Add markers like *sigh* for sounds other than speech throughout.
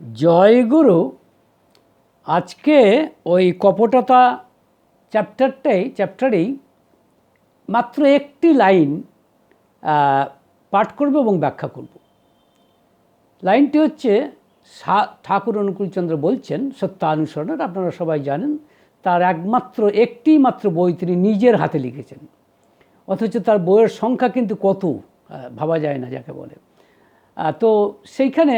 জয়গুরু আজকে ওই কপটতা চ্যাপ্টারটাই, চ্যাপ্টারেই মাত্র একটি লাইন পাঠ করব এবং ব্যাখ্যা করব। লাইনটি হচ্ছে ঠাকুর অনুকূলচন্দ্র বলছেন, সত্যানুসরণের, আপনারা সবাই জানেন, তার একমাত্র একটি মাত্র বই তিনি নিজের হাতে লিখেছেন। অথচ তার বইয়ের সংখ্যা কিন্তু কত ভাবা যায় না যাকে বলে। তো সেইখানে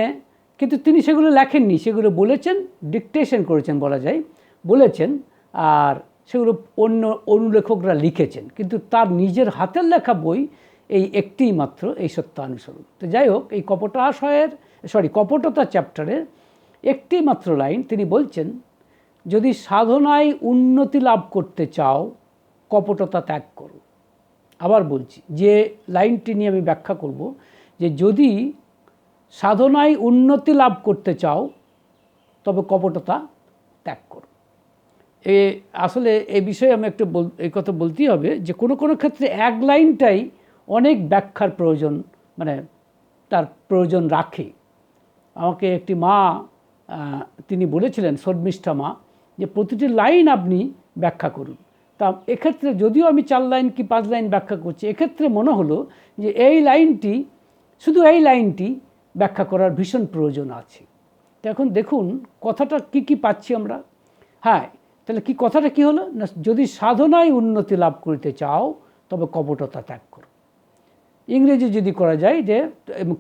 কিন্তু তিনি সেগুলো লেখেননি, সেগুলো বলেছেন ডিকটেশন করেছেন বলা যায়, বলেছেন, আর সেগুলো অন্য অনুলেখকরা লিখেছেন, কিন্তু তার নিজের হাতের লেখা বই এই একটিই মাত্র, এই সত্যানুসরণ তো যাই হোক, এই কপটাশয়ের সরি কপটতা চ্যাপ্টারের একটি মাত্র লাইন তিনি বলছেন, যদি সাধনায় উন্নতি লাভ করতে চাও, কপটতা ত্যাগ করো। আবার বলছি, যে লাইনটি নিয়ে আমি ব্যাখ্যা করব, যে যদি সাধনায় উন্নতি লাভ করতে চাও, তবে কপটতা ত্যাগ করো। এ, আসলে এই বিষয়ে আমি একটু বল এই কথা বলতেই হবে যে কোনো কোনো ক্ষেত্রে এক লাইনটাই অনেক ব্যাখ্যার প্রয়োজন মানে তার প্রয়োজন রাখে। আমাকে একটি মা তিনি বলেছিলেন, শর্মিষ্ঠা মা, যে প্রতিটি লাইন আপনি ব্যাখ্যা করুন। তা এক্ষেত্রে যদিও আমি চার লাইন কি পাঁচ লাইন ব্যাখ্যা করছি, এক্ষেত্রে মনে হলো যে এই লাইনটি, শুধু এই লাইনটি ব্যাখ্যা করার ভীষণ প্রয়োজন আছে। তো এখন দেখুন, কথাটা কি কি পাচ্ছি আমরা? হ্যাঁ তাহলে কি কথাটা কি হলো? না, যদি সাধনায় উন্নতি লাভ করিতে চাও, তবে কপটতা ত্যাগ করো। ইংরেজি যদি করা যায় যে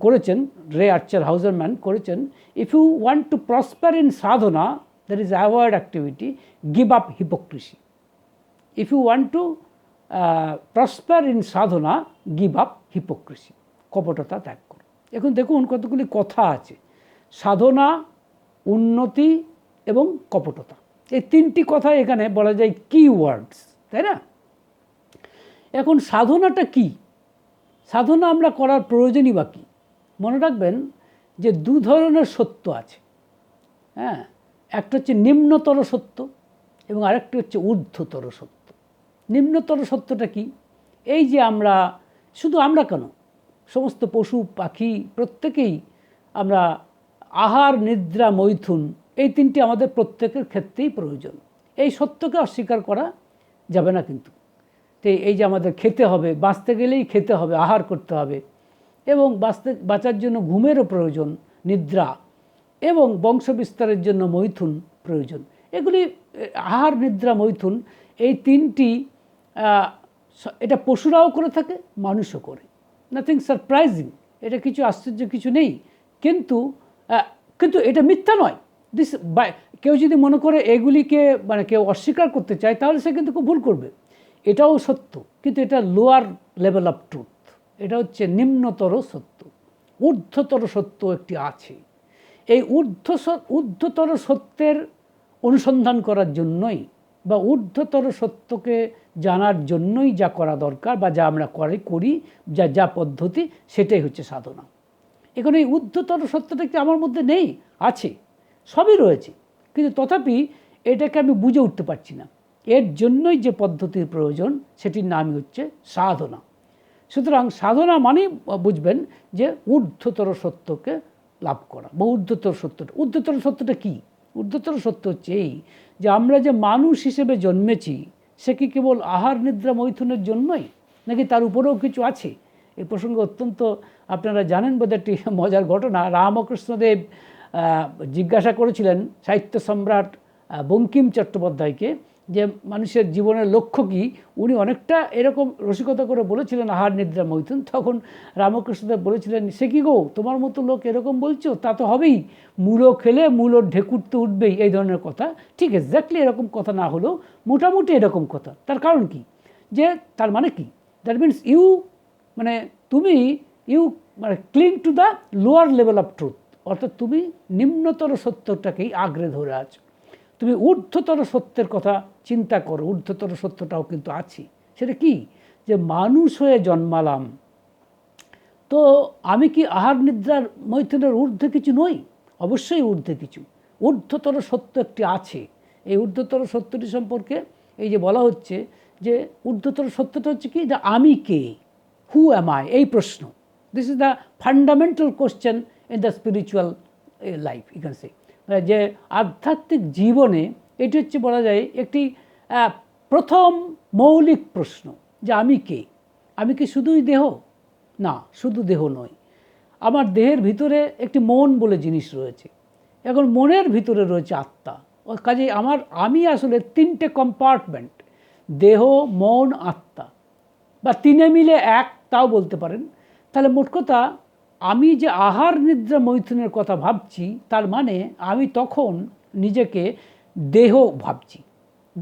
করেছেন, রে আর্চার হাউজারম্যান করেছেন if you want to prosper in sadhana that is outward activity give up hypocrisy if you want to prosper in sadhana give up hypocrisy কপটতা ত্যাগ এখন দেখুন কতগুলি কথা আছে। সাধনা, উন্নতি এবং কপটতা। এই তিনটি কথা এখানে বলা যায় কি ওয়ার্ডস তাই না? এখন সাধনাটা কি? সাধনা আমরা করার প্রয়োজনই বা কী? মনে রাখবেন যে দু ধরনের সত্য আছে। হ্যাঁ একটা হচ্ছে নিম্নতর সত্য এবং আরেকটি হচ্ছে ঊর্ধ্বতর সত্য। নিম্নতর সত্যটা কি? এই যে আমরা, শুধু আমরা কেন? সমস্ত পশু, পাখি প্রত্যেকেই আমরা আহার, নিদ্রা, মৈথুন এই তিনটি আমাদের প্রত্যেকের ক্ষেত্রেই প্রয়োজন। এই সত্যকে অস্বীকার করা যাবে না কিন্তু। তো এই যে আমাদের খেতে হবে, বাঁচতে গেলেই খেতে হবে, আহার করতে হবে এবং বাঁচতে, বাঁচার জন্য ঘুমেরও প্রয়োজন, নিদ্রা এবং বংশ বিস্তারের জন্য মৈথুন প্রয়োজন। এগুলি, আহার, নিদ্রা, মৈথুন এই তিনটি এটা পশুরাও করে থাকে, মানুষও করে। নাথিং সারপ্রাইজিং এটা কিছু আশ্চর্য কিছু নেই। কিন্তু কিন্তু এটা মিথ্যা নয়। দিস কেউ যদি মনে করে এগুলিকে মানে কেউ অস্বীকার করতে চায়, তাহলে সে কিন্তু খুব ভুল করবে। এটাও সত্য। কিন্তু এটা লোয়ার লেভেল অফ ট্রুথ এটা হচ্ছে নিম্নতর সত্য। ঊর্ধ্বতর সত্য একটি আছে। এই ঊর্ধ্ব ঊর্ধ্বতর সত্যের অনুসন্ধান করার জন্যই বা ঊর্ধ্বতর সত্যকে জানার জন্যই যা করা দরকার বা যা আমরা করে, করি, যা যা পদ্ধতি, সেটাই হচ্ছে সাধনা। এখন এই ঊর্ধ্বতর সত্যটা কি আমার মধ্যে নেই? আছে। সবই রয়েছে। কিন্তু তথাপি এটাকে আমি বুঝে উঠতে পারছি না। এর জন্যই যে পদ্ধতির প্রয়োজন, সেটির নামই হচ্ছে সাধনা। সুতরাং সাধনা মানেই বুঝবেন যে ঊর্ধ্বতর সত্যকে লাভ করা। বা ঊর্ধ্বতর সত্যটা ঊর্ধ্বতর সত্যটা কী? ঊর্ধ্বতর সত্য হচ্ছে এই যে আমরা যে মানুষ হিসেবে জন্মেছি সে কি কেবল আহার নিদ্রা মৈথুনের জন্যই, নাকি তার উপরেও কিছু আছে? এই প্রসঙ্গে অত্যন্ত আপনারা জানেন বোধ একটি মজার ঘটনা। রামকৃষ্ণদেব জিজ্ঞাসা করেছিলেন সাহিত্য সম্রাট বঙ্কিম চট্টোপাধ্যায়কে যে মানুষের জীবনের লক্ষ্য কি, উনি অনেকটা এরকম রসিকতা করে বলেছিলেন, আহার নিদ্রা মৈথুন। তখন রামকৃষ্ণদেব বলেছিলেন, সে কি গো, তোমার মতো লোক এরকম বলছো? তা তো হবেই। মূলো খেলে মূলোর ঢেকুর তো উঠবেই। এই ধরনের কথা। ঠিক এক্স্যাক্টলি এরকম কথা না হলেও মোটামুটি এরকম কথা। তার কারণ কি? যে তার মানে কি? দ্যাট মিনস ইউ মানে তুমি ইউ মানে cling to the lower level of truth অর্থাৎ তুমি নিম্নতর সত্যটাকেই আঁকড়ে ধরে আছো। তুমি ঊর্ধ্বতর সত্যের কথা চিন্তা করো, ঊর্ধ্বতর সত্যটাও কিন্তু আছে। সেটা কি? যে মানুষ হয়ে জন্মালাম, তো আমি কি আহার নিদ্রার মৈথুনের ঊর্ধ্বে কিছু নই? অবশ্যই ঊর্ধ্বে কিছু। ঊর্ধ্বতর সত্য একটি আছে। এই ঊর্ধ্বতর সত্যটি সম্পর্কে এই যে বলা হচ্ছে যে ঊর্ধ্বতর সত্যটা হচ্ছে কি? যে আমি কে? হু অ্যাম আই এই প্রশ্ন। This is the fundamental question in the spiritual life you can say যে আধ্যাত্মিক জীবনে এটি হচ্ছে বলা যায় একটি প্রথম মৌলিক প্রশ্ন যে আমি কে? আমি কি শুধুই দেহ? না, শুধু দেহ নয়। আমার দেহের ভিতরে একটি মন বলে জিনিস রয়েছে। এখন মনের ভিতরে রয়েছে আত্মা। কাজে আমার, আমি আসলে তিনটে কম্পার্টমেন্ট দেহ, মন, আত্মা। বা তিনে মিলে এক, তাও বলতে পারেন। তাহলে মোট কথা আমি যে আহার নিদ্রা মৈথুনের কথা ভাবছি, তার মানে আমি তখন নিজেকে দেহ ভাবছি।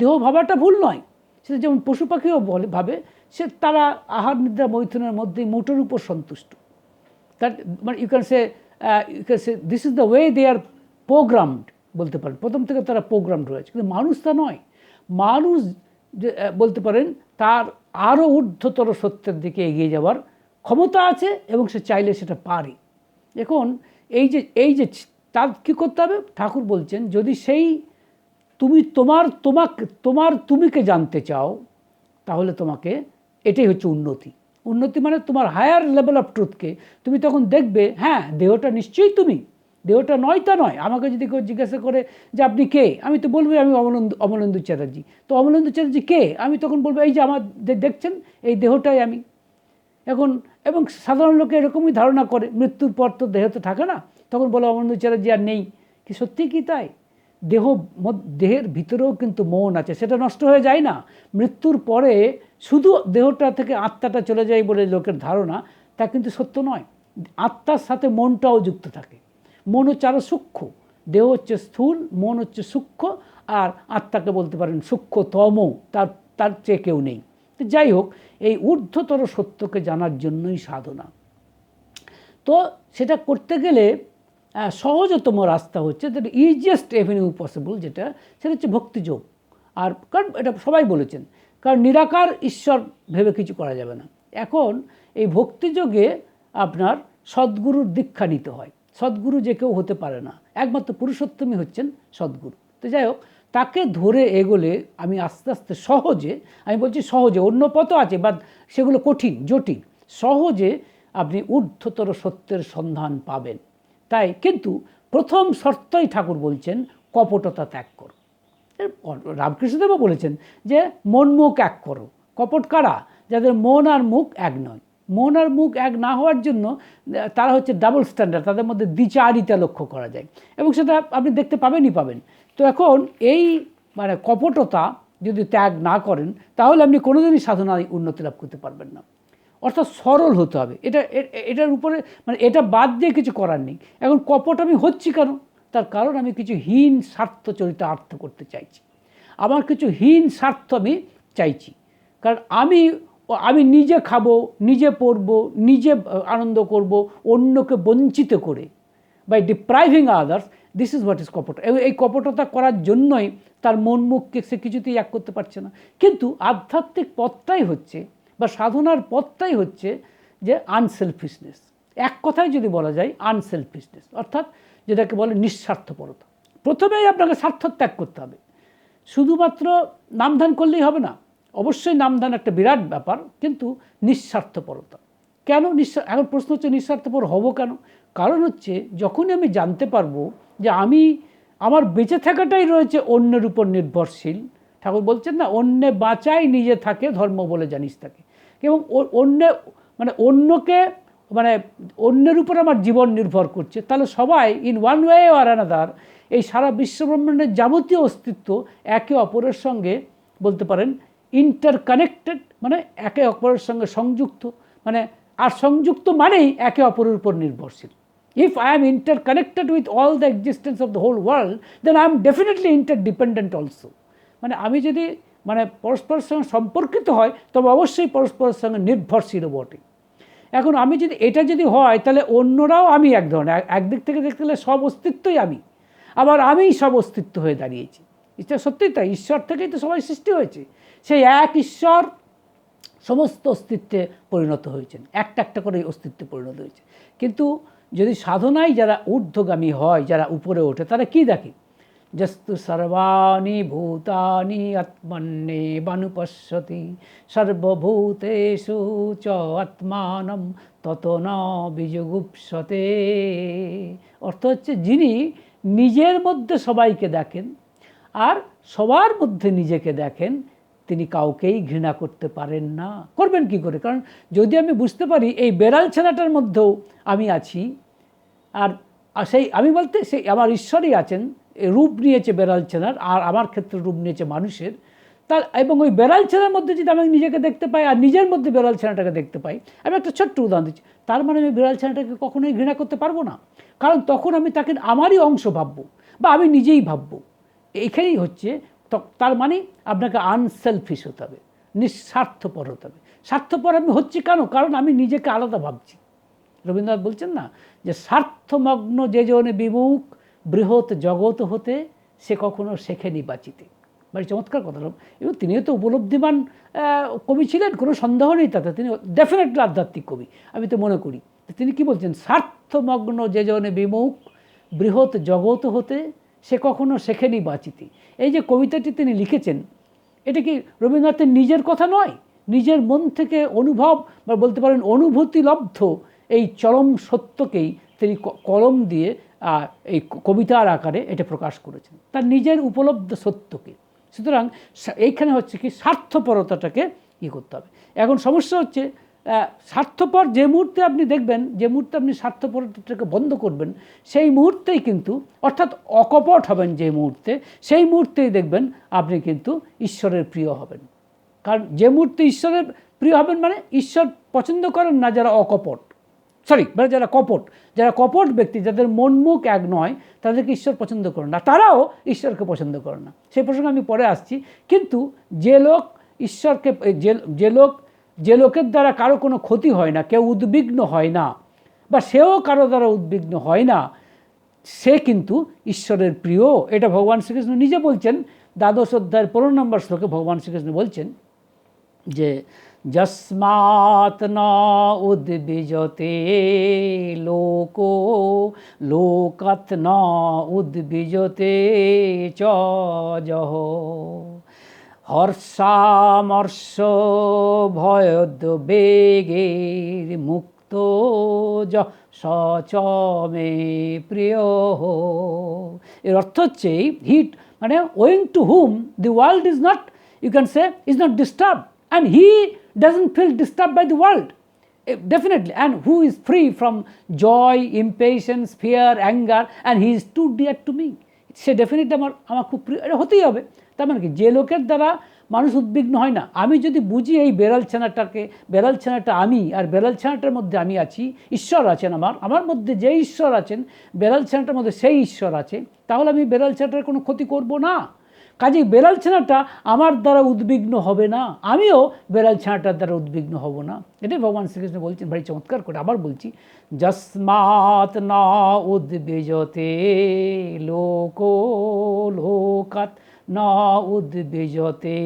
দেহ ভাবাটা ভুল নয়। সেটা যেমন পশু পাখিও বলে, ভাবে, সে তারা আহার নিদ্রা মৈথুনের মধ্যে মোটের উপর সন্তুষ্ট। তার মানে you can say you can say this is the way they are programmed বলতে পারেন। প্রথম থেকে তারা প্রোগ্রামড রয়েছে। কিন্তু মানুষ তা নয়। মানুষ বলতে পারেন, তার আরও ঊর্ধ্বতর সত্যের দিকে এগিয়ে যাওয়ার ক্ষমতা আছে এবং সে চাইলে সেটা পারে। এখন এই যে এই যে তার কী করতে হবে? ঠাকুর বলছেন, যদি সেই তুমি তোমার, তোমাকে, তোমার তুমিকে জানতে চাও, তাহলে তোমাকে এটাই হচ্ছে উন্নতি। উন্নতি মানে তোমার হায়ার লেভেল অফ ট্রুথকে তুমি তখন দেখবে হ্যাঁ দেহটা নিশ্চয়ই তুমি। দেহটা নয় তা নয়। আমাকে যদি কেউ জিজ্ঞাসা করে যে আপনি কে? আমি তো বলব, আমি অমলেন্দু অমলেন্দু চ্যাটার্জি। তো অমলেন্দু চ্যাটার্জি কে? আমি তখন বলব, এই যে আমার দেখছেন, এই দেহটাই আমি। এখন এবং সাধারণ লোকে এরকমই ধারণা করে, মৃত্যুর পর তো দেহ তো থাকে না। তখন বলে অমরেন্দ্র চ্যাটার্জি আর নেই। কি সত্যি কি তাই? দেহ দেহের ভিতরেও কিন্তু মন আছে, সেটা নষ্ট হয়ে যায় না। মৃত্যুর পরে শুধু দেহটা থেকে আত্মাটা চলে যায় বলে লোকের ধারণা, তা কিন্তু সত্য নয়। আত্মার সাথে মনটাও যুক্ত থাকে। মন হচ্ছে আরও সূক্ষ্ম। দেহ হচ্ছে স্থূল, মন হচ্ছে সূক্ষ্ম, আর আত্মাকে বলতে পারেন সূক্ষ্মতম। তার তার চেয়ে কেউ নেই। তো যাই হোক, এই ঊর্ধ্বতর সত্যকে জানার জন্যই সাধনা। তো সেটা করতে গেলে সহজতম রাস্তা হচ্ছে দ্যাট ইজিয়েস্ট এভিনিউ পসিবল যেটা, সেটা হচ্ছে ভক্তিযোগ। আর কারণ এটা সবাই বলেছেন, কারণ নিরাকার ঈশ্বর ভেবে কিছু করা যাবে না। এখন এই ভক্তিযোগে আপনার সদ্গুরুর দীক্ষা নিতে হয়। সদ্গুরু যে কেউ হতে পারে না। একমাত্র পুরুষোত্তমই হচ্ছেন সদ্গুরু। তো যাই হোক তাকে ধরে এগোলে আমি আস্তে আস্তে সহজে, আমি বলছি সহজে, অন্য পথও আছে বা সেগুলো কঠিন, জটিল। সহজে আপনি ঊর্ধ্বতর সত্যের সন্ধান পাবেন। তাই কিন্তু প্রথম শর্তই ঠাকুর বলছেন, কপটতা ত্যাগ করো। রামকৃষ্ণদেবও বলেছেন যে, মন মুখ এক করো। কপট কারা? যাদের মন আর মুখ এক নয়। মন আর মুখ এক না হওয়ার জন্য, তারা হচ্ছে ডাবল স্ট্যান্ডার্ড তাদের মধ্যে দ্বিচারিতা লক্ষ্য করা যায়। এবং সেটা আপনি দেখতে পাবেনই পাবেন। তো এখন এই মানে কপটতা যদি ত্যাগ না করেন, তাহলে আপনি কোনোদিনই সাধনায় উন্নতি লাভ করতে পারবেন না। অর্থাৎ সরল হতে হবে। এটা, এটার উপরে মানে এটা বাদ দিয়ে কিছু করার নেই। এখন কপট আমি হচ্ছি কেন? তার কারণ আমি কিছু হীন স্বার্থ চরিতার্থ করতে চাইছি। আমার কিছু হীন স্বার্থ আমি চাইছি। কারণ আমি আমি নিজে খাব, নিজে পরবো নিজে আনন্দ করব, অন্যকে বঞ্চিত করে by depriving others this is what is কপট, এই কপটতা করার জন্যই তার মন মুখকে সে কিছুতেই এক করতে পারছে না। কিন্তু আধ্যাত্মিক পথটাই হচ্ছে বা সাধনার পথটাই হচ্ছে যে আনসেলফিশনেস এক কথায় যদি বলা যায় আনসেলফিশনেস অর্থাৎ যেটাকে বলে নিঃস্বার্থপরতা। প্রথমেই আপনাকে স্বার্থ ত্যাগ করতে হবে। শুধুমাত্র নামধান করলেই হবে না, অবশ্যই নামধান একটা বিরাট ব্যাপার, কিন্তু নিঃস্বার্থপরতা। কেন নিঃস্বার্থ এখন প্রশ্ন হচ্ছে নিঃস্বার্থপর হব কেন? কারণ হচ্ছে যখনই আমি জানতে পারব যে আমি আমার বেঁচে থাকাটাই রয়েছে অন্যের উপর নির্ভরশীল। ঠাকুর বলছেন না, অন্যে বাঁচাই, নিজে থাকে, ধর্ম বলে জানিস তাকে। এবং অন্য মানে অন্যকে মানে অন্যের উপর আমার জীবন নির্ভর করছে। তাহলে সবাই in one way or another এই সারা বিশ্বব্রহ্মাণ্ডের যাবতীয় অস্তিত্ব একে অপরের সঙ্গে বলতে পারেন ইন্টারকানেক্টেড মানে একে অপরের সঙ্গে সংযুক্ত। মানে আর সংযুক্ত মানেই একে অপরের উপর নির্ভরশীল। If I am interconnected with all the existence of the whole world then I am definitely interdependent also মানে আমি যদি মানে পরস্পরের সঙ্গে সম্পর্কিত হয়, তবে অবশ্যই পরস্পরের সঙ্গে নির্ভরশীল বটে। এখন আমি যদি এটা যদি হয়, তাহলে অন্যরাও আমি এক ধরনের একদিক থেকে দেখতে গেলে সব অস্তিত্বই আমি। আবার আমিই সব অস্তিত্ব হয়ে দাঁড়িয়েছি। এটা সত্যি তাই, ঈশ্বর থেকেই তো সবাই সৃষ্টি হয়েছে। সেই এক ঈশ্বর সমস্ত অস্তিত্বে পরিণত হয়েছেন। একটা একটা করে অস্তিত্বে পরিণত হয়েছে। কিন্তু যদি সাধনায় যারা ঊর্ধ্বগামী হয়, যারা উপরে ওঠে, তারা কি দেখে? যস্তু সর্বাণি ভূতানি আত্মন্যে বানুপশ্যতি সর্বভূতেষু চ আত্মানম তত ন অর্থ হচ্ছে যিনি নিজের মধ্যে সবাইকে দেখেন, আর সবার মধ্যে নিজেকে দেখেন তিনি কাউকেই ঘৃণা করতে পারেন না। করবেন কি করে? কারণ যদি আমি বুঝতে পারি এই বেড়াল ছানাটার মধ্যেও আমি আছি, আর সেই আমি বলতে সেই আমার ঈশ্বরই আছেন রূপ নিয়েছে বেড়াল ছানার আর আমার ক্ষেত্রে রূপ নিয়েছে মানুষের, তার এবং ওই বেড়াল ছানার মধ্যে যদি আমি নিজেকে দেখতে পাই, আর নিজের মধ্যে বেড়াল ছানাটাকে দেখতে পাই, আমি একটা ছোট্ট উদাহরণ দিচ্ছি, তার মানে আমি বেড়াল ছানাটাকে কখনোই ঘৃণা করতে পারব না। কারণ তখন আমি তাকে আমারই অংশ ভাববো, বা আমি নিজেই ভাববো। এইখানেই হচ্ছে তার মানে আপনাকে আনসেলফিশ হতে হবে, নিঃস্বার্থপর হতে হবে। স্বার্থপর আমি হচ্ছি কেন? কারণ আমি নিজেকে আলাদা ভাবছি। রবীন্দ্রনাথ বলছেন না যে স্বার্থমগ্ন যে জনে বিমুখ, বৃহৎ জগৎ হতে সে কখনো শেখেনি বাঁচিতে বাড়ি চমৎকার কথা। এবং তিনিও তো উপলব্ধিমান কবি ছিলেন, কোনো সন্দেহ নেই তাতে। তিনি ডেফিনেটলি আধ্যাত্মিক কবি, আমি তো মনে করি। তিনি কি বলছেন? স্বার্থমগ্ন যে জনে বিমুখ, বৃহৎ জগৎ হতে সে কখনো শেখেনি বাঁচিতে এই যে কবিতাটি তিনি লিখেছেন, এটা কি রবীন্দ্রনাথের নিজের কথা নয়? নিজের মন থেকে অনুভব বা বলতে পারেন অনুভূতি লব্ধ এই চরম সত্যকেই তিনি কলম দিয়ে এই কবিতার আকারে এটা প্রকাশ করেছেন। তার নিজের উপলব্ধ সত্যকে। সুতরাং এইখানে হচ্ছে কি স্বার্থপরতাটাকে ই করতে হবে। এখন সমস্যা হচ্ছে স্বার্থপর যে মুহূর্তে আপনি দেখবেন, যে মুহূর্তে আপনি স্বার্থপরটাকে বন্ধ করবেন, সেই মুহূর্তেই কিন্তু, অর্থাৎ অকপট হবেন যে মুহূর্তে, সেই মুহূর্তেই দেখবেন আপনি কিন্তু ঈশ্বরের প্রিয় হবেন। কারণ যে মুহূর্তে ঈশ্বরের প্রিয় হবেন মানে ঈশ্বর পছন্দ করেন না যারা অকপট। সরি মানে যারা কপট। যারা কপট ব্যক্তি, যাদের মন মুখ এক নয়, তাদেরকে ঈশ্বর পছন্দ করে না। তারাও ঈশ্বরকে পছন্দ করে না। সেই প্রসঙ্গে আমি পরে আসছি। কিন্তু যে লোক ঈশ্বরকে, যে যে লোক যে লোকের দ্বারা কারও কোনো ক্ষতি হয় না, কেউ উদ্বিগ্ন হয় না বা সেও কারও দ্বারা উদ্বিগ্ন হয় না, সে কিন্তু ঈশ্বরের প্রিয়। এটা ভগবান শ্রীকৃষ্ণ নিজে বলছেন, দ্বাদশ অধ্যায়ের পনেরো নম্বর শ্লোকে ভগবান শ্রীকৃষ্ণ বলছেন যে যস্মাত ন উদ্বিজতে লোক লোকাত ন উদ্বিজতে চ হর্ষামর্ষ ভয়দ বেগের মুক্ত য সচ মে প্রিয় এর অর্থ হচ্ছে হিট মানে owing to whom the world is not can say is not disturbed and he doesn't feel disturbed by the world Eh, definitely and who is free from joy impatience fear anger and he is too dear to me সে definitely আমার আমার খুব প্রিয়, এটা হতেই হবে। তার মানে কি? যে লোকের দ্বারা মানুষ উদ্বিগ্ন হয় না। আমি যদি বুঝি এই বেড়াল ছানাটাকে, বেড়াল ছানাটা আমি, আর বেড়াল ছানাটার মধ্যে আমি আছি, ঈশ্বর আছেন আমার আমার মধ্যে যে ঈশ্বর আছেন, বেড়াল ছানাটার মধ্যে সেই ঈশ্বর আছে, তাহলে আমি বেড়াল ছানাটার কোনো ক্ষতি করব না। কাজেই বেড়াল ছানাটা আমার দ্বারা উদ্বিগ্ন হবে না, আমিও বেড়াল ছানাটার দ্বারা উদ্বিগ্ন হব না। এটাই ভগবান শ্রীকৃষ্ণ বলছেন, ভারী চমৎকার করে আবার বলছি, যস্মাৎ না উদ্বিজতে লোক লোকাত না উদ্বিজতে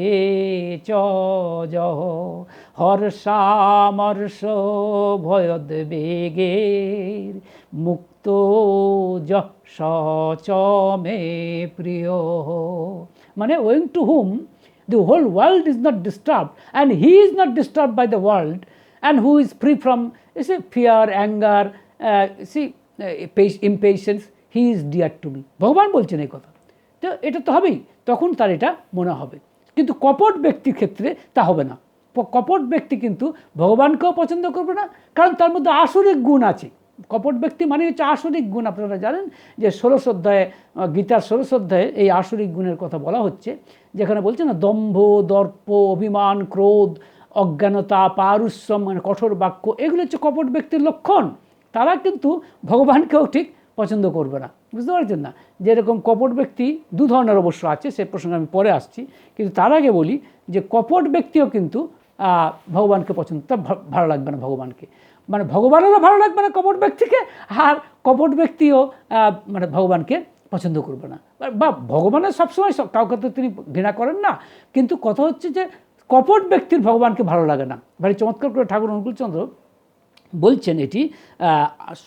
চ হর্ষামর্ষ ভয়োদ্বেগের মুক্ত যশ চ মে প্রিয় মানে owing to whom, the whole world is not disturb and he is not disturb by the world, and who is free from is a fear, anger see impatience, he is dear to me. ভগবান বলছেন এই কথা। তো এটা তো হবেই, তখন তার এটা মনে হবে। কিন্তু কপট ব্যক্তির ক্ষেত্রে তা হবে না। কপট ব্যক্তি কিন্তু ভগবানকেও পছন্দ করবে না, কারণ তার মধ্যে আসলে গুণ আছে। কপট ব্যক্তি মানে হচ্ছে আসরিক গুণ, আপনারা জানেন যে ষোড়শ অধ্যায়ে গীতার ষোড়শ অধ্যায়ে এই আসরিক গুণের কথা বলা হচ্ছে, যেখানে বলছে না, দম্ভ, দর্প, অভিমান, ক্রোধ, অজ্ঞানতা পারুশ্রম মানে কঠোর বাক্য, এগুলো হচ্ছে কপট ব্যক্তির লক্ষণ। তারা কিন্তু ভগবানকেও ঠিক পছন্দ করবে না। বুঝতে পারছেন না? যেরকম কপট ব্যক্তি দু ধরনের অবশ্য আছে, সে প্রসঙ্গে আমি পরে আসছি, কিন্তু তার আগে বলি যে কপট ব্যক্তিও কিন্তু ভগবানকে পছন্দ ভালো লাগবে না ভগবানকে। মানে ভগবানেরও ভালো লাগবে না কপট ব্যক্তিকে, আর কপট ব্যক্তিও মানে ভগবানকে পছন্দ করবে না। বা- বা ভগবানের সবসময় সব- কাউকে তো তিনি ঘৃণা করেন না, কিন্তু কথা হচ্ছে যে কপট ব্যক্তির ভগবানকে ভালো লাগে না। ভারী চমৎকার করে ঠাকুর অনুকূলচন্দ্র বলছেন এটি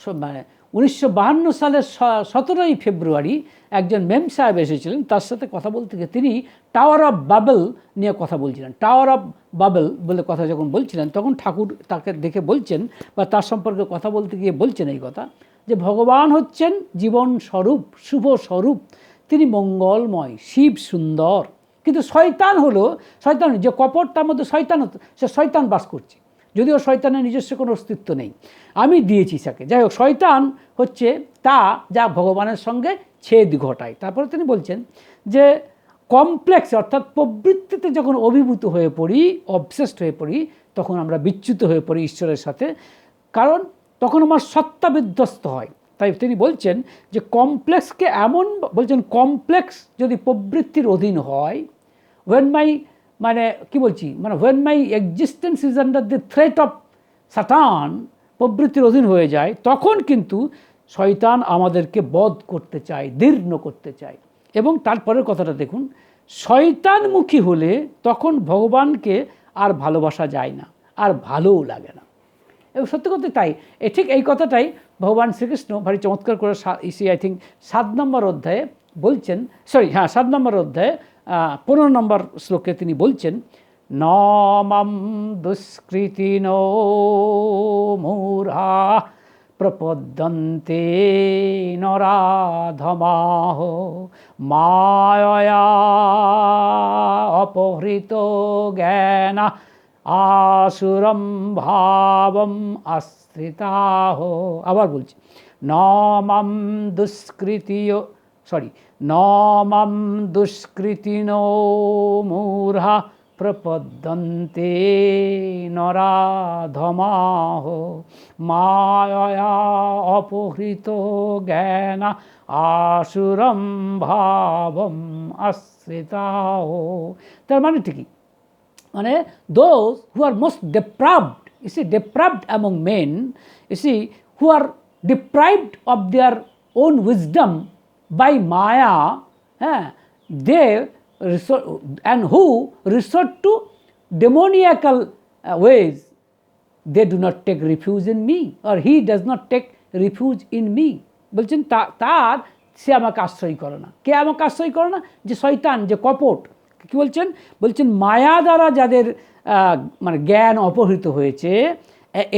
মানে উনিশশো বাহান্ন সালের সতেরোই ফেব্রুয়ারি একজন মেম সাহেব এসেছিলেন, তার সাথে কথা বলতে গিয়ে তিনি টাওয়ার অফ বাবেল নিয়ে কথা বলছিলেন। টাওয়ার অফ বাবেল বলে কথা যখন বলছিলেন, তখন ঠাকুর তাকে দেখে বলছেন বা তার সম্পর্কে কথা বলতে গিয়ে বলছেন এই কথা যে, ভগবান হচ্ছেন জীবন স্বরূপ, শুভ স্বরূপ। তিনি মঙ্গলময়, শিব সুন্দর। কিন্তু শয়তান হলো, শয়তান যে কপট তার মধ্যে শয়তান হতো, সে শয়তান বাস করছে। যদিও শয়তানের নিজস্ব কোনো অস্তিত্ব নেই। আমি দিয়েছি তাকে। যাই হোক, শয়তান হচ্ছে তা যা ভগবানের সঙ্গে ছেদ ঘটায়। তারপরে তিনি বলছেন যে কমপ্লেক্স অর্থাৎ প্রবৃত্তিতে যখন অভিভূত হয়ে পড়ি অবসেসড হয়ে পড়ি, তখন আমরা বিচ্যুত হয়ে পড়ি ঈশ্বরের সাথে। কারণ তখন আমার সত্তা বিধ্বস্ত হয়। তাই তিনি বলছেন যে কমপ্লেক্সকে এমন, বলছেন কমপ্লেক্স যদি প্রবৃত্তির অধীন হয় ওয়েন মাই মানে কি বলছি মানে when my existence is under the threat of Satan প্রবৃত্তির অধীন হয়ে যায়, তখন কিন্তু শয়তান আমাদেরকে বধ করতে চায়, দীর্ণ করতে চায়। এবং তারপরের কথাটা দেখুন, শয়তানমুখী হলে তখন ভগবানকে আর ভালোবাসা যায় না, আর ভালোও লাগে না। এবং সত্যি কথা তাই, এ ঠিক এই কথাটাই ভগবান শ্রীকৃষ্ণ ভারী চমৎকার করে ইসি আই থিঙ্ক সাত নম্বর অধ্যায়ে বলছেন সরি হ্যাঁ সাত নম্বর অধ্যায়ে পনেরো নম্বর শ্লোকে তিনি বলছেন, নমম দুষ্কৃতি নো মূঢ়া প্রপদ্যন্তে নরাধমাহ মায়া অপহৃত জ্ঞান আসুরম ভাবম আশ্রিতাহ আবার বলছি নমম দুষ্কৃতিয় সরি নমম দুষ্কৃতিনো মূঢ়া প্রপদ্যন্তে নরাধমাহ মায়া অপহৃত জ্ঞান আসুরম ভাবম আশ্রিতাহ তার মানে ঠিকই মানে those who are most depraved you see depraved among men you see who are deprived of their own wisdom by maya হ্যাঁ they resort and who resort to demoniacal uh, ways. They do not take refuge in me or he does not take refuge in me. বলছেন তার সে আমাকে আশ্রয় করে না। কে আমাকে আশ্রয় করে না? যে শয়তান যে কপট। কি বলছেন? বলছেন মায়া দ্বারা যাদের মানে জ্ঞান অপহৃত হয়েছে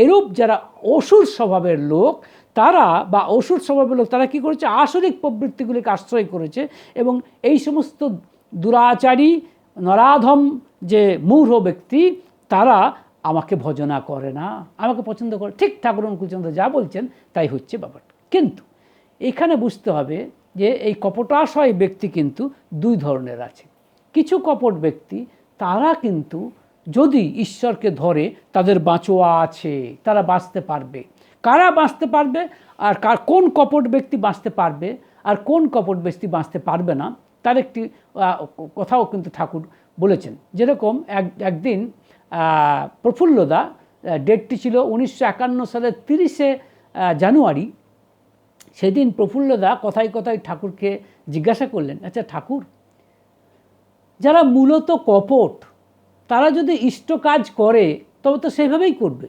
এরূপ যারা অসুর স্বভাবের লোক তারা বা অসুর স্বভাবের লোক তারা কি করেছে? আসরিক প্রবৃত্তিগুলিকে আশ্রয় করেছে এবং এই সমস্ত দুরাচারী, নরাধম যে মূঢ় ব্যক্তি, তারা আমাকে ভজনা করে না। আমাকে পছন্দ করে ঠিক ঠাকুর অনুকূলচন্দ্র যা বলছেন, তাই হচ্ছে ব্যাপারটা। কিন্তু এখানে বুঝতে হবে যে এই কপটাশয় ব্যক্তি কিন্তু দুই ধরনের আছে। কিছু কপট ব্যক্তি, তারা কিন্তু যদি ঈশ্বরকে ধরে, তাদের বাঁচোয়া আছে, তারা বাঁচতে পারবে। কারা বাঁচতে পারবে? আর কার, কোন কপট ব্যক্তি বাঁচতে পারবে? আর কোন কপট ব্যক্তি বাঁচতে পারবে না? তার একটি কথাও কিন্তু ঠাকুর বলেছেন। যেরকম এক, একদিন প্রফুল্লদা ডেটটি ছিল উনিশশো একান্ন সালের তিরিশে জানুয়ারি। সেদিন প্রফুল্লদা কথায় কথায় ঠাকুরকে জিজ্ঞাসা করলেন আচ্ছা ঠাকুর, যারা মূলত কপট, তারা যদি ইষ্ট কাজ করে, তবে তো সেভাবেই করবে।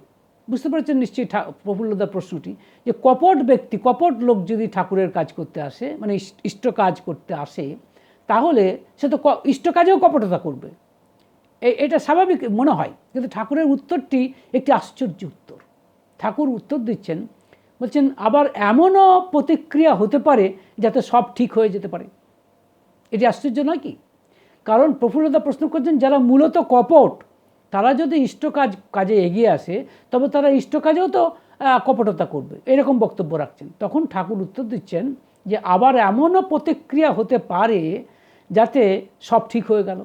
বুঝতে পারছেন নিশ্চয়ই প্রফুল্লদার প্রশ্নটি, যে কপট ব্যক্তি, কপট লোক যদি ঠাকুরের কাজ করতে আসে মানে ইষ্ট কাজ করতে আসে তাহলে সে তো ইষ্ট কাজেও কপটতা করবে। এটা স্বাভাবিক মনে হয়, কিন্তু ঠাকুরের উত্তরটি একটি আশ্চর্য উত্তর। ঠাকুর উত্তর দিচ্ছেন, বলছেন, আবার এমনও প্রতিক্রিয়া হতে পারে যাতে সব ঠিক হয়ে যেতে পারে। এটি আশ্চর্য নয় কি? কারণ প্রফুল্লতা প্রশ্ন করছেন, যারা মূলত কপট, তারা যদি ইষ্ট কাজ, কাজে এগিয়ে আসে, তবে তারা ইষ্ট কাজেও তো কপটতা করবে। এরকম বক্তব্য রাখছেন। তখন ঠাকুর উত্তর দিচ্ছেন যে, আবার এমনও প্রতিক্রিয়া হতে পারে যাতে সব ঠিক হয়ে গেল।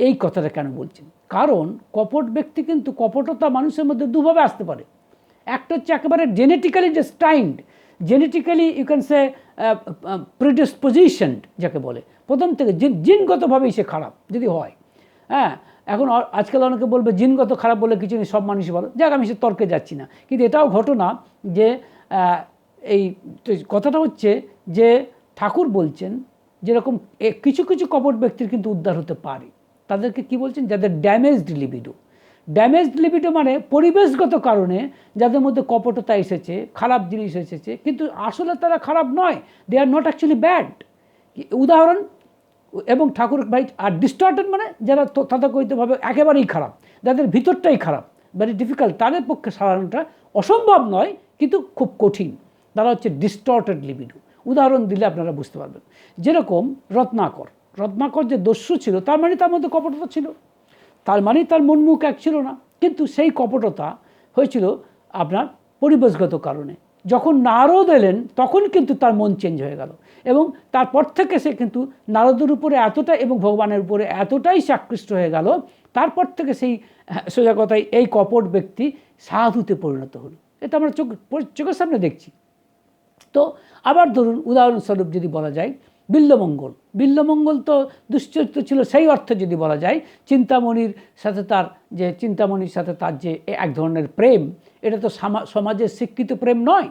এই কথাটা কেন বলছেন? কারণ কপট ব্যক্তি কিন্তু কপটতা মানুষের মধ্যে দুভাবে আসতে পারে। একটা হচ্ছে একেবারে genetically destined genetically you can say predispositioned যাকে বলে। প্রথম থেকে জিনগতভাবেই সে খারাপ যদি হয়। হ্যাঁ এখন আজকাল অনেকে বলবে জিনগত খারাপ বলে কিছু নেই, সব মানুষই ভালো। যাক, আমি সে তর্কে যাচ্ছি না। কিন্তু এটাও ঘটনা যে এই কথাটা হচ্ছে যে ঠাকুর বলছেন যেরকম কিছু কিছু কপট ব্যক্তির কিন্তু উদ্ধার হতে পারে। তাদেরকে কি বলছেন? যাদের ড্যামেজড লিবিডো ড্যামেজড লিবিডো মানে পরিবেশগত কারণে যাদের মধ্যে কপটতা এসেছে, খারাপ জিনিস এসেছে, কিন্তু আসলে তারা খারাপ নয় they are not actually bad উদাহরণ, এবং ঠাকুর ভাই, আর ডিস্টার্টেড মানে যারা তথাকথিতভাবে একেবারেই খারাপ, যাদের ভিতরটাই খারাপ ভেরি ডিফিকাল্ট তাদের পক্ষে সারানোটা অসম্ভব নয়, কিন্তু খুব কঠিন। তারা হচ্ছে ডিস্টর্টেড লিবিডো উদাহরণ দিলে আপনারা বুঝতে পারবেন। যেরকম রত্নাকর। রত্নাকর যে দস্যু ছিল, তার মানে তার মধ্যে কপটতা ছিল। তার মানে তার মন মুখ এক ছিল না। কিন্তু সেই কপটতা হয়েছিল আপনার পরিবেশগত কারণে। যখন নারদ এলেন, তখন কিন্তু তার মন চেঞ্জ হয়ে গেল এবং তারপর থেকে সে কিন্তু নারদের উপরে এতটা এবং ভগবানের উপরে এতটাই সে আকৃষ্ট হয়ে গেল, তারপর থেকে সেই সোজা কথায় এই কপট ব্যক্তি সাধুতে পরিণত হলো। এটা আমরা চোখ চোখের সামনে দেখছি। তো আবার ধরুন, উদাহরণস্বরূপ যদি বলা যায়, বিল্লমঙ্গল। বিল্লমঙ্গল তো দুশ্চরিত্র ছিল, সেই অর্থে যদি বলা যায়, চিন্তামণির সাথে তার যে, চিন্তামণির সাথে তার যে এক ধরনের প্রেম, এটা তো সামা- সমাজের স্বীকৃত প্রেম নয়।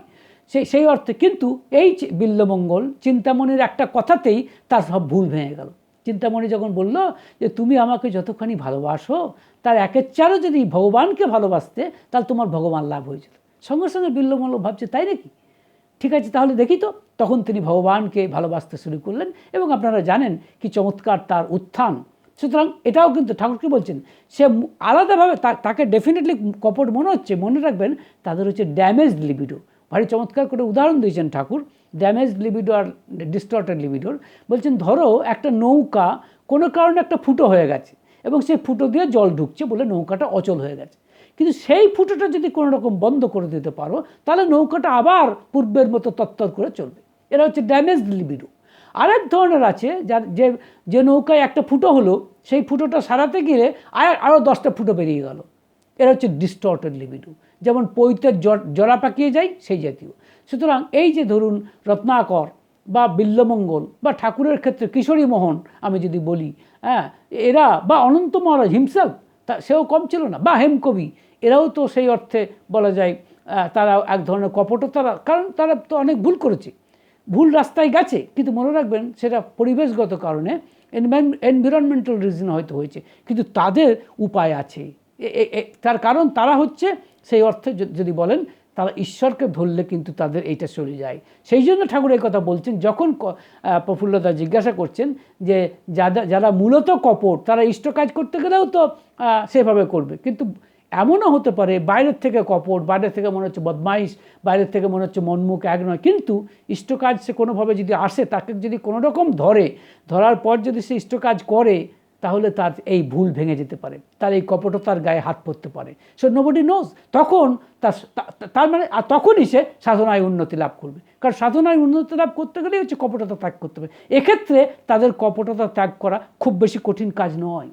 সেই সেই অর্থে কিন্তু এই বিল্লমঙ্গল চিন্তামণির একটা কথাতেই তার সব ভুল ভেঙে গেল। চিন্তামণি যখন বলল যে, তুমি আমাকে যতখানি ভালোবাসো, তার একের চারও যদি ভগবানকে ভালোবাসতে, তাহলে তোমার ভগবান লাভ হয়েছিল সঙ্গে সঙ্গে বিল্লমঙ্গল ভাবছে, তাই নাকি? ঠিক আছে, তাহলে দেখি তো। তখন তিনি ভগবানকে ভালোবাসতে শুরু করলেন এবং আপনারা জানেন কি চমৎকার তার উত্থান। সুতরাং এটাও কিন্তু ঠাকুরকে বলছেন, সে আলাদাভাবে তাকে ডেফিনেটলি কপট মনে হচ্ছে, মনে রাখবেন, তাদের হচ্ছে ড্যামেজড লিবিডো ভারী চমৎকার করে উদাহরণ দিয়েছেন ঠাকুর ড্যামেজড লিবিডো আর ডিস্টর্টেড লিবিডোর বলছেন, ধরো একটা নৌকা কোনো কারণে একটা ফুটো হয়ে গেছে এবং সেই ফুটো দিয়ে জল ঢুকছে বলে নৌকাটা অচল হয়ে গেছে। কিন্তু সেই ফুটোটা যদি কোনো রকম বন্ধ করে দিতে পারো, তাহলে নৌকাটা আবার পূর্বের মতো তত্তর করে চলবে। এরা হচ্ছে ড্যামেজ লিবিডো আরেক ধরনের আছে, যার যে যে নৌকায় একটা ফুটো হলো, সেই ফুটোটা সারাতে গেলে আর আরও দশটা ফুটো বেরিয়ে গেল। এরা হচ্ছে ডিস্টর্টেড লিবিডো যেমন পৈতের জরা পাকিয়ে যায়, সেই জাতীয়। সুতরাং এই যে ধরুন রত্নাকর বা বিল্লমঙ্গল বা ঠাকুরের ক্ষেত্রে কিশোরী মোহন, আমি যদি বলি হ্যাঁ এরা বা অনন্ত মহারাজ হিমসেল তা সেও কম ছিল না। বা হেমকবি এরাও তো সেই অর্থে বলা যায় তারা এক ধরনের কপটতারা। কারণ তারা তো অনেক ভুল করেছে। ভুল রাস্তায় গেছে, কিন্তু মনে রাখবেন সেটা পরিবেশগত কারণে এনভায়রনমেন্টাল রিজন হয়তো হয়েছে, কিন্তু তাদের উপায় আছে। তার কারণ তারা হচ্ছে সেই অর্থে যদি বলেন, তারা ঈশ্বরকে ধরলে কিন্তু তাদের এইটা চলে যায়। সেই জন্য ঠাকুর এই কথা বলছেন, যখন প্রফুল্লতা জিজ্ঞাসা করছেন যে যারা যারা মূলত কপট, তারা ইষ্ট কাজ করতে গেলেও তো সেভাবে করবে। কিন্তু এমনও হতে পারে, বাইরের থেকে কপট, বাইরের থেকে মনে হচ্ছে বদমাইশ, বাইরের থেকে মনে হচ্ছে মনমুখ, এক নয়। কিন্তু ইষ্ট কাজ সে কোনোভাবে যদি আসে, তাকে যদি কোনো রকম ধরে, ধরার পর যদি সে ইষ্ট কাজ করে, তাহলে তার এই ভুল ভেঙে যেতে পারে। তার এই কপটতার গায়ে হাত পড়তে পারে। সো নোবডি নোজ তখন তার তার মানে আর তখনই সে সাধনায় উন্নতি লাভ করবে। কারণ সাধনায় উন্নতি লাভ করতে গেলেই হচ্ছে কপটতা ত্যাগ করতে হবে। এক্ষেত্রে তাদের কপটতা ত্যাগ করা খুব বেশি কঠিন কাজ নয়।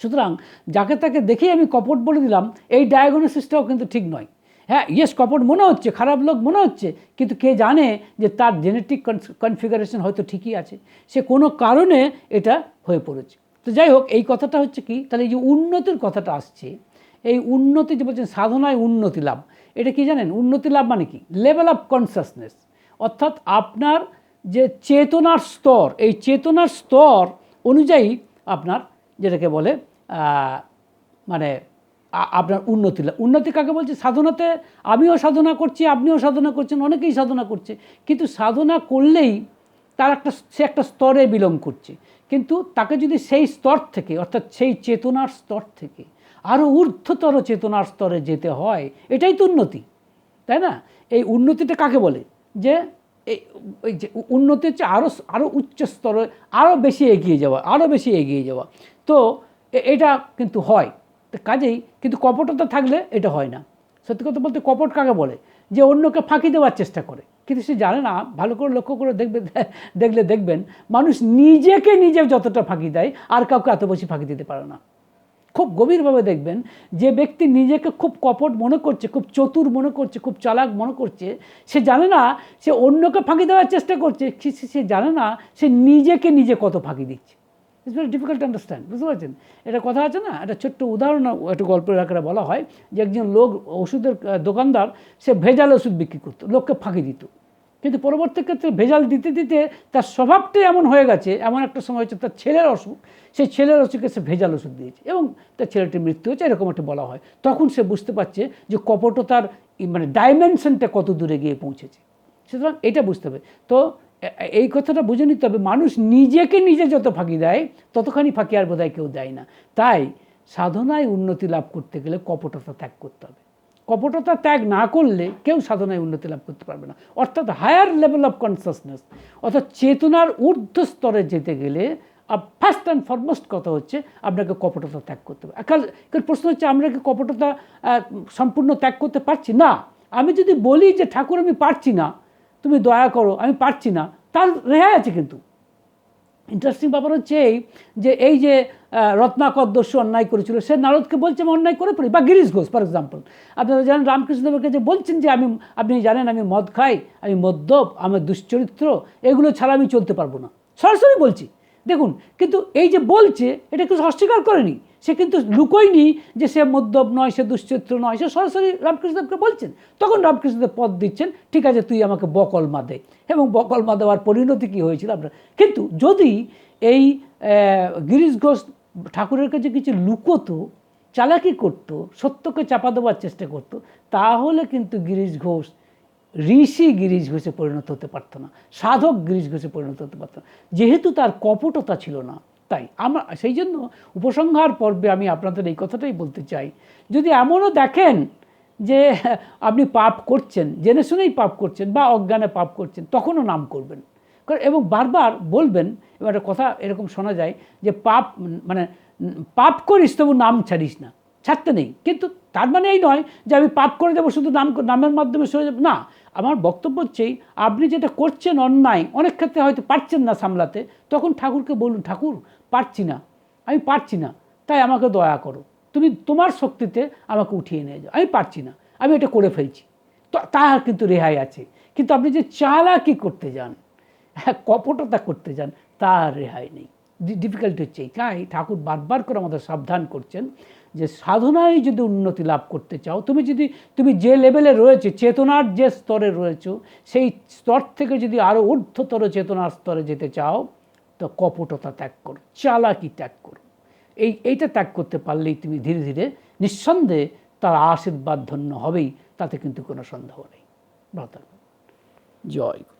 সুতরাং যাকে তাকে দেখেই আমি কপট বলে দিলাম, এই ডায়াগনোসিসটাও কিন্তু ঠিক নয়। হ্যাঁ ইয়েস কপট মনে হচ্ছে, খারাপ লোক মনে হচ্ছে, কিন্তু কে জানে যে তার জেনেটিক কনফিগারেশন হয়তো ঠিকই আছে। সে কোনো কারণে এটা হয়ে পড়েছে। তো যাই হোক, এই কথাটা হচ্ছে কি, তাহলে এই যে উন্নতির কথাটা আসছে, এই উন্নতি যে বলছেন সাধনায় উন্নতি লাভ, এটা কি জানেন? উন্নতি লাভ মানে কি? লেভেল অফ কনসাসনেস অর্থাৎ আপনার যে চেতনার স্তর, এই চেতনার স্তর অনুযায়ী আপনার যেটাকে বলে মানে আপনার উন্নতি উন্নতি কাকে বলছে? সাধনাতে আমিও সাধনা করছি, আপনিও সাধনা করছেন, অনেকেই সাধনা করছে। কিন্তু সাধনা করলেই তার একটা, সে একটা স্তরে বিলং করছে। কিন্তু তাকে যদি সেই স্তর থেকে, অর্থাৎ সেই চেতনার স্তর থেকে আরও ঊর্ধ্বতর চেতনার স্তরে যেতে হয়, এটাই তো উন্নতি, তাই না? এই উন্নতিটা কাকে বলে? যে এই যে উন্নতি হচ্ছে আরও আরও উচ্চ স্তরে আরও বেশি এগিয়ে যাওয়া আরও বেশি এগিয়ে যাওয়া। তো এটা কিন্তু হয়। তো কাজেই কিন্তু কপটতা থাকলে এটা হয় না। সত্যি কথা বলতে কপট কাকে বলে? যে অন্যকে ফাঁকি দেওয়ার চেষ্টা করে। কিন্তু সে জানে না, ভালো করে লক্ষ্য করে দেখবে, *laughs* দেখলে দেখবেন, মানুষ নিজেকে নিজে যতটা ফাঁকি দেয়, আর কাউকে এত বেশি ফাঁকি দিতে পারে না। খুব গভীরভাবে দেখবেন, যে ব্যক্তি নিজেকে খুব কপট মনে করছে, খুব চতুর মনে করছে, খুব চালাক মনে করছে, সে জানে না, সে অন্যকে ফাঁকি দেওয়ার চেষ্টা করছে সে- জানে না, সে নিজেকে নিজে কত ফাঁকি দিচ্ছে। It's very difficult to understand বুঝতে পারছেন? এটা কথা আছে না? একটা ছোট্ট উদাহরণ, একটা গল্পের আকারে বলা হয়। যে একজন লোক ওষুধের দোকানদার, সে ভেজাল ওষুধ বিক্রি করতো, লোককে ফাঁকি দিত। কিন্তু পরবর্তী ক্ষেত্রে ভেজাল দিতে দিতে তার স্বভাবটাই এমন হয়ে গেছে, এমন একটা সময় হচ্ছে তার ছেলের অসুখ, সেই ছেলের অসুখে সে ভেজাল ওষুধ দিয়েছে এবং তার ছেলেটির মৃত্যু হয়েছে, এরকম একটা বলা হয়। তখন সে বুঝতে পারছে যে কপটতার মানে ডাইমেনশনটা কত দূরে গিয়ে পৌঁছেছে। সুতরাং এটা বুঝতে হবে। তো এই কথাটা বুঝে নিতে হবে, মানুষ নিজেকে নিজে যত ফাঁকি দেয়, ততখানি ফাঁকি আর বোধহয় কেউ দেয় না। তাই সাধনায় উন্নতি লাভ করতে গেলে কপটতা ত্যাগ করতে হবে। কপটতা ত্যাগ না করলে কেউ সাধনায় উন্নতি লাভ করতে পারবে না। অর্থাৎ হায়ার লেভেল অফ কনসাসনেস অর্থাৎ চেতনার ঊর্ধ্ব স্তরে যেতে গেলে ফার্স্ট অ্যান্ড ফরমোস্ট কথা হচ্ছে আপনাকে কপটতা ত্যাগ করতে হবে। কাল প্রশ্ন হচ্ছে, আমরা কি কপটতা সম্পূর্ণ ত্যাগ করতে পারছি? না। আমি যদি বলি যে ঠাকুর আমি পারছি না তুমি দয়া করো, আমি পারছি না। তার রেহাই আছে কিন্তু। ইন্টারেস্টিং ব্যাপার হচ্ছে এই যে এই যে রত্নাকর দস্যু অন্যায় করেছিল, সে নারদকে বলছে আমি অন্যায় করে পড়ি বা গিরিশ ঘোষ ফর এক্সাম্পল আপনারা জানেন রামকৃষ্ণদেবকে যে বলছেন যে, আমি, আপনি জানেন, আমি মদ খাই, আমি মদ্যপ, আমার দুশ্চরিত্র, এগুলো ছাড়া আমি চলতে পারব না। সরাসরি বলছি। দেখুন, কিন্তু এই যে বলছে, এটা কিছু অস্বীকার করেনি? সে কিন্তু লুকোয়নি যে সে মদ্যপ নয়, সে দুশ্চরিত্র নয়, সে সরাসরি রামকৃষ্ণদেবকে বলছেন। তখন রামকৃষ্ণদেব পদ দিচ্ছেন, ঠিক আছে, তুই আমাকে বকলমা দে। এবং বকলমা দেওয়ার পরিণতি কী হয়েছিল আপনার? কিন্তু যদি এই গিরিশ ঘোষ ঠাকুরের কাছে কিছু লুকোতো, চালাকি করতো, সত্যকে চাপা দেওয়ার চেষ্টা করতো, তাহলে কিন্তু গিরিশ ঘোষ, ঋষি গিরিশ ঘোষে পরিণত হতে পারতো না, সাধক গিরিশ ঘোষে পরিণত হতে পারতো না। যেহেতু তার কপটতা ছিল না তাই আমার, সেই জন্য উপসংহার পর্বে আমি আপনাদের এই কথাটাই বলতে চাই। যদি এমনও দেখেন যে আপনি পাপ করছেন, জেনে শুনেই পাপ করছেন বা অজ্ঞানে পাপ করছেন, তখনও নাম করবেন। এবং বারবার বলবেন এবার একটা কথা এরকম শোনা যায় যে পাপ মানে পাপ করিস তবু নাম ছাড়িস না, ছাড়তে নেই। কিন্তু তার মানে এই নয় যে আমি পাপ করে দেবো শুধু নাম, নামের মাধ্যমে সরে যাব, না। আমার বক্তব্য হচ্ছেই আপনি যেটা করছেন অন্যায়, অনেক ক্ষেত্রে হয়তো পারছেন না সামলাতে, তখন ঠাকুরকে বলুন, ঠাকুর, পারছি না, আমি পারছি না, তাই আমাকে দয়া করো। তুমি তোমার শক্তিতে আমাকে উঠিয়ে নিয়ে যাও। আমি পারছি না, আমি এটা করে ফেলছি। তো তার কিন্তু রেহাই আছে। কিন্তু আপনি যে চালাকি করতে যান হ্যাঁ কপটতা করতে যান, তার রেহাই নেই। ডিফিকাল্টি হচ্ছে তাই ঠাকুর বারবার করে আমাদের সাবধান করছেন। যে সাধনায় যদি উন্নতি লাভ করতে চাও, তুমি যদি, তুমি যে লেভেলে রয়েছে, চেতনার যে স্তরে রয়েছো, সেই স্তর থেকে যদি আরও ঊর্ধ্বতর চেতনার স্তরে যেতে চাও, তো কপটতা ত্যাগ করো, চালাকি ত্যাগ করো। এই, এইটা ত্যাগ করতে পারলেই তুমি ধীরে ধীরে নিঃসন্দেহে তার আশীর্বাদ ধন্য হবেই, তাতে কিন্তু কোনো সন্দেহ নেই। জয়। গুরু।